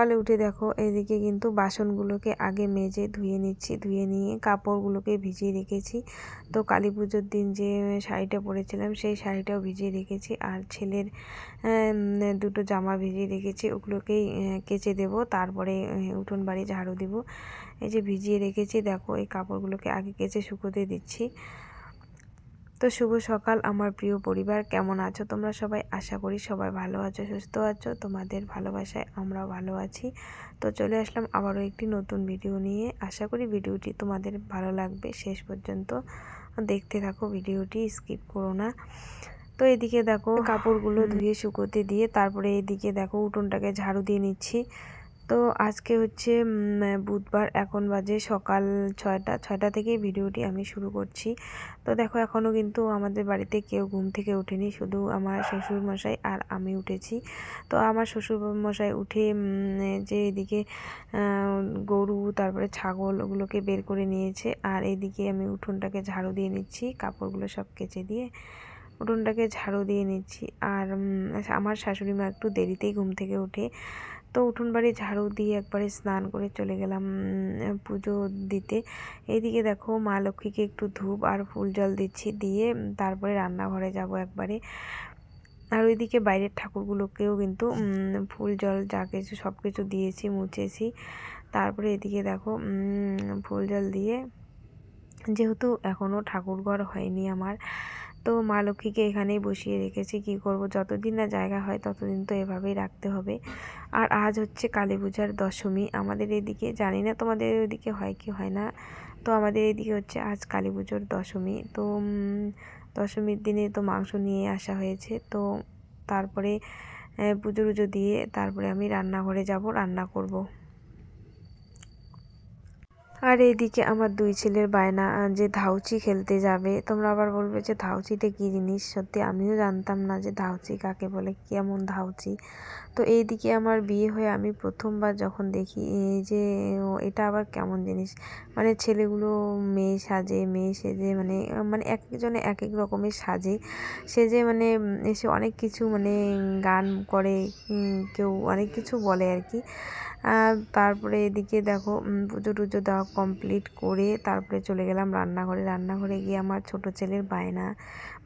সকালে উঠে দেখো, এদিকে কিন্তু বাসনগুলোকে আগে মেজে ধুয়ে নিচ্ছি, ধুয়ে নিয়ে কাপড়গুলোকে ভিজিয়ে রেখেছি। তো কালী পুজোর দিন যে শাড়িটা পরেছিলাম, সেই শাড়িটাও ভিজিয়ে রেখেছি। আর ছেলের দুটো জামা ভিজিয়ে রেখেছি, ওগুলোকেই কেচে দেব। তারপরে উঠোন বাড়ি ঝাড়ু দিব। এই যে ভিজিয়ে রেখেছি, দেখো, এই কাপড়গুলোকে আগে কেচে শুকোতে দিচ্ছি। তো শুভ সকাল। আমার প্রিয় পরিবার কেমন আছো? তোমরা সবাই আশা করি সবাই ভালো আছো সুস্থ আছো। তোমাদের ভালোবাসায় আমরাও ভালো আছি। তো চলে আসলাম আবারও একটি নতুন ভিডিও নিয়ে। আশা করি ভিডিওটি তোমাদের ভালো লাগবে। শেষ পর্যন্ত দেখতে থাকো ভিডিওটি স্কিপ করো না। তো এদিকে দেখো কাপড়গুলো ধুয়ে শুকোতে দিয়ে তারপরে এদিকে দেখো উঠোনটাকে ঝাড়ু দিয়ে নিচ্ছি। তো আজকে হচ্ছে বুধবার এখন বাজে সকাল ছয়টা ছয়টা থেকেই ভিডিওটি আমি শুরু করছি। তো দেখো এখনও কিন্তু আমাদের বাড়িতে কেউ ঘুম থেকে ওঠেনি, শুধু আমার শ্বশুর মশাই আর আমি উঠেছি। তো আমার শ্বশুর মশাই উঠে যে এদিকে গরু, তারপরে ছাগল ওগুলোকে বের করে নিয়েছে। আর এদিকে আমি উঠোনটাকে ঝাড়ু দিয়ে নিচ্ছি, কাপড়গুলো সব কেচে দিয়ে উঠোনটাকে ঝাড়ু দিয়ে নিচ্ছি। আর আমার শাশুড়ি মা একটু দেরিতেই ঘুম থেকে ওঠে। তো উঠোন বাড়ি ঝাড়ু দিয়ে একবারে স্নান করে চলে গেলাম পুজো দিতে। এইদিকে দেখো মা লক্ষ্মীকে একটু ধূপ আর ফুল জল দিচ্ছি দিয়ে তারপরে রান্নাঘরে যাব একবারে। আর ওইদিকে বাইরের ঠাকুরগুলোকেও কিন্তু ফুল জল যা কিছু সব কিছু দিয়েছি, মুছেছি। তারপরে এদিকে দেখো ফুল জল দিয়ে, যেহেতু এখনও ঠাকুরঘর হয়নি আমার তো মা লক্ষ্মীকে এখানেই বসিয়ে রেখেছি, কি করব? যতদিন না জায়গা হয় ততদিন তো এভাবেই রাখতে হবে। আর আজ হচ্ছে কালী পূজার দশমী, আমাদের এদিকে, জানি না তোমাদের ওইদিকে হয় কি হয় না, তো আমাদের এদিকে হচ্ছে আজ কালী পুজোর দশমী। তো দশমীর দিনে তো মাংস নিয়ে আসা হয়েছে, তো তারপরে পুজো টুজো দিয়ে তারপরে আমি রান্নাঘরে যাব, রান্না করব। আর এদিকে আমার দুই ছেলের বায়না যে ধাউচি খেলতে যাবে। তোমরা আবার বলবে যে ধাউচিতে কী জিনিস? সত্যি আমিও জানতাম না যে ধাউচি কাকে বলে, কেমন ধাউচি। তো এইদিকে আমার বিয়ে হয়ে আমি প্রথমবার যখন দেখি যে এটা আবার কেমন জিনিস? মানে ছেলেগুলো মেয়ে সাজে, মেয়ে সেজে মানে মানে এক একজনে এক এক রকমের সাজে। সেজে মানে এসে অনেক কিছু মানে গান করে কেউ অনেক কিছু বলে আর কি। তারপরে এদিকে দেখো পুজো টুজো দেওয়া কমপ্লিট করে তারপরে চলে গেলাম রান্নাঘরে। রান্নাঘরে গিয়ে আমার ছোট ছেলের বায়না।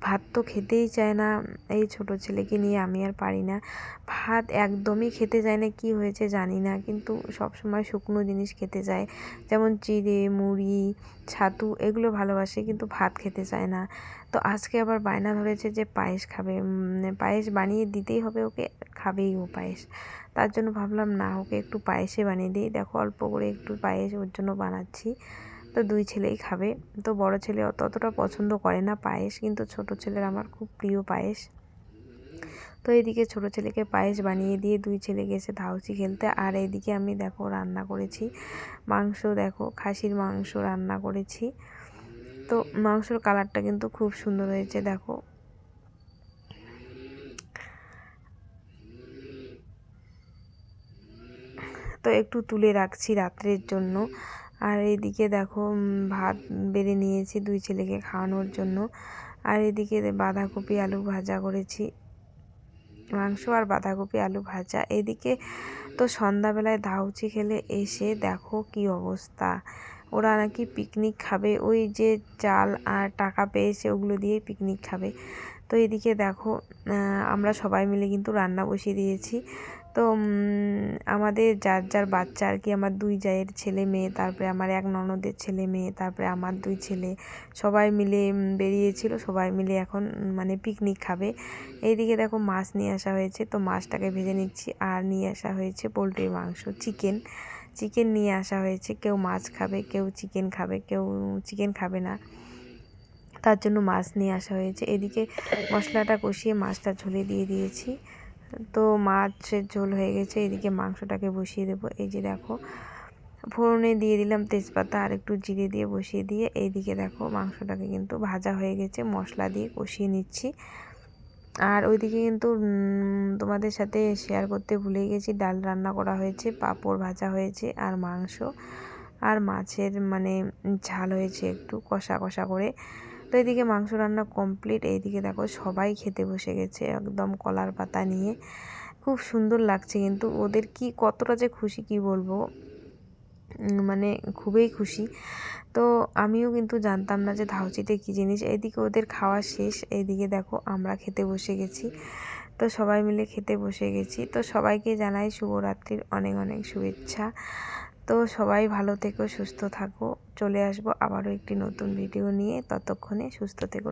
ভাত তো খেতেই চায় না। এই ছোট ছেলেকে নিয়ে আমি আর পারি না। ভাত একদমই খেতে চায় না, কি হয়েছে জানি না। কিন্তু সব সময় শুকনো জিনিস খেতে চায় যেমন চিড়ে, মুড়ি, ছাতু এগুলো ভালোবাসে, কিন্তু ভাত খেতে চায় না। তো আজকে আবার বায়না ধরেছে যে পায়েস খাবে পায়েস বানিয়ে দিতেই হবে ওকে, খাবেই ও পায়েস। তার জন্য ভাবলাম, না, ওকে একটু পায়েসে বানিয়ে দিই। দেখো, অল্প করে একটু পায়েস ওর জন্য বানাচ্ছি। তো দুই ছেলেই খাবে। তো বড় ছেলে অত অতটা পছন্দ করে না পায়েস, কিন্তু ছোট ছেলের আমার খুব প্রিয় পায়েস। তো এইদিকে ছোট ছেলেকে পায়েস বানিয়ে দিয়ে দুই ছেলে গেছে ধাউচি খেলতে। আর এইদিকে আমি, দেখো, রান্না করেছি। মাংস, দেখো, খাসির মাংস রান্না করেছি। তো মাংসর কালারটা কিন্তু খুব সুন্দর হয়েছে, দেখো। তো একটু তুলে রাখছি রাত্রের জন্য। আর এদিকে দেখো ভাত বেড়ে নিয়েছি দুই ছেলেকে খাওয়ানোর জন্য। আর এদিকে বাঁধাকপি আলু ভাজা করেছি। মাংস আর বাঁধাকপি আলু ভাজা। এদিকে তো সন্ধ্যাবেলায় ধাউচি খেলে এসে দেখো কি অবস্থা। ওরা নাকি পিকনিক খাবে। ওই যে চাল আর টাকা পেয়েছে, ওগুলো দিয়ে পিকনিক খাবে। তো এদিকে দেখো আমরা সবাই মিলে কিন্তু রান্না বসিয়ে দিয়েছি। তো আমাদের যার যার বাচ্চা আর কি, আমার দুই জায়ের ছেলে মেয়ে, তারপরে আমার এক ননদের ছেলে মেয়ে, তারপরে আমার দুই ছেলে, সবাই মিলে বেরিয়েছিল। সবাই মিলে এখন মানে পিকনিক খাবে। এইদিকে দেখো মাছ নিয়ে আসা হয়েছে। তো মাছটাকে ভেজে নিচ্ছি। আর নিয়ে আসা হয়েছে পোলট্রির মাংস চিকেন চিকেন নিয়ে আসা হয়েছে। কেউ মাছ খাবে, কেউ চিকেন খাবে, কেউ চিকেন খাবে না। তার জন্য মাছ নিয়ে আসা হয়েছে। এদিকে মশলাটা কষিয়ে মাছটা ঝুলে দিয়ে দিয়েছি। তো মাছের ঝোল হয়ে গেছে। এদিকে মাংসটাকে বসিয়ে দেবো। এই যে দেখো, ফোড়নে দিয়ে দিলাম তেজপাতা আর একটু জিরে দিয়ে বসিয়ে দিয়ে। এইদিকে দেখো মাংসটাকে কিন্তু ভাজা হয়ে গেছে। মশলা দিয়ে কষিয়ে নিচ্ছি। আর ওইদিকে কিন্তু তোমাদের সাথে শেয়ার করতে ভুলে গেছি। ডাল রান্না করা হয়েছে, পাঁপড় ভাজা হয়েছে আর মাংস। আর মাছের মানে ঝাল হয়েছে একটু কষা কষা করে। তো এদিকে মাংস রান্না কমপ্লিট এইদিকে দেখো সবাই খেতে বসে গেছে একদম কলার পাতা নিয়ে। খুব সুন্দর লাগছে কিন্তু ওদের কি কতটা যে খুশি কি বলব। মানে খুবই খুশি। তো আমিও কিন্তু জানতাম না যে ধাউচিটা কী জিনিস। এদিকে ওদের খাওয়া শেষ এইদিকে দেখো আমরা খেতে বসে গেছি। তো সবাই মিলে খেতে বসে গেছি। তো সবাইকে জানাই শুভরাত্রির অনেক অনেক শুভেচ্ছা। তো সবাই ভালো থেকো, সুস্থ থাকো। চলে আসব আবারও একটি নতুন ভিডিও নিয়ে। ততক্ষণে সুস্থ থেকো।